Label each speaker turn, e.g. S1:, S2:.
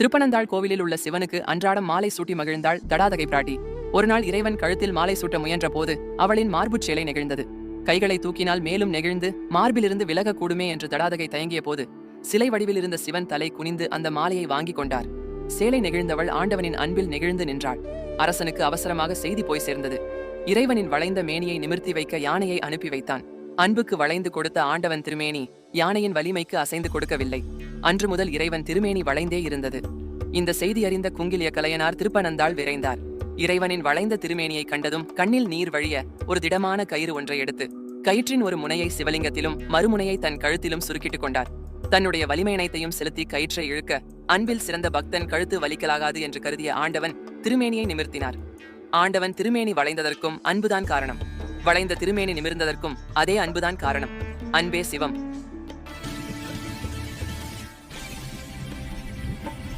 S1: திருப்பனந்தாள் கோவிலில் உள்ள சிவனுக்கு அன்றாடம் மாலை சூட்டி மகிழ்ந்தாள் தடாதகை பிராட்டி. ஒருநாள் இறைவன் கழுத்தில் மாலை சூட்ட முயன்ற போது அவளின் மார்புச் சேலை நெகிழ்ந்தது. கைகளை தூக்கினால் மேலும் நெகிழ்ந்து மார்பிலிருந்து விலகக்கூடுமே என்று தடாதகை தயங்கிய போது சிலை வடிவில் இருந்த சிவன் தலை குனிந்து அந்த மாலையை வாங்கிக் கொண்டார். சேலை நெகிழ்ந்தவள் ஆண்டவனின் அன்பில் நெகிழ்ந்து நின்றாள். அரசனுக்கு அவசரமாக செய்தி போய் சேர்ந்தது. இறைவனின் வளைந்த மேனியை நிமிர்த்தி வைக்க யானையை அனுப்பி வைத்தான். அன்புக்கு வளைந்து கொடுத்த ஆண்டவன் திருமேனி யானையின் வலிமைக்கு அசைந்து கொடுக்கவில்லை. அன்று முதல் இறைவன் திருமேனி வளைந்தே இருந்தது. இந்த செய்தி அறிந்த குங்கிலிய கலையனார் திருப்பனந்தாள் விரைந்தார். இறைவனின் வளைந்த திருமேனியை கண்டதும் கண்ணில் நீர் வழிய ஒரு திடமான கயிறு ஒன்றை எடுத்து கயிற்றின் ஒரு முனையை சிவலிங்கத்திலும் மறுமுனையை தன் கழுத்திலும் சுருக்கிட்டுக் கொண்டார். தன்னுடைய வலிமையனைத்தையும் செலுத்தி கயிற்றை இழுக்க அன்பில் சிறந்த பக்தன் கழுத்து வலிக்கலாகாது என்று கருதிய ஆண்டவன் திருமேனியை நிமிர்த்தினார். ஆண்டவன் திருமேனி வளைந்ததற்கும் அன்புதான் காரணம். வளைந்த திருமேனி நிமிர்ந்ததற்கும் அதே அன்புதான் காரணம். அன்பே சிவம்.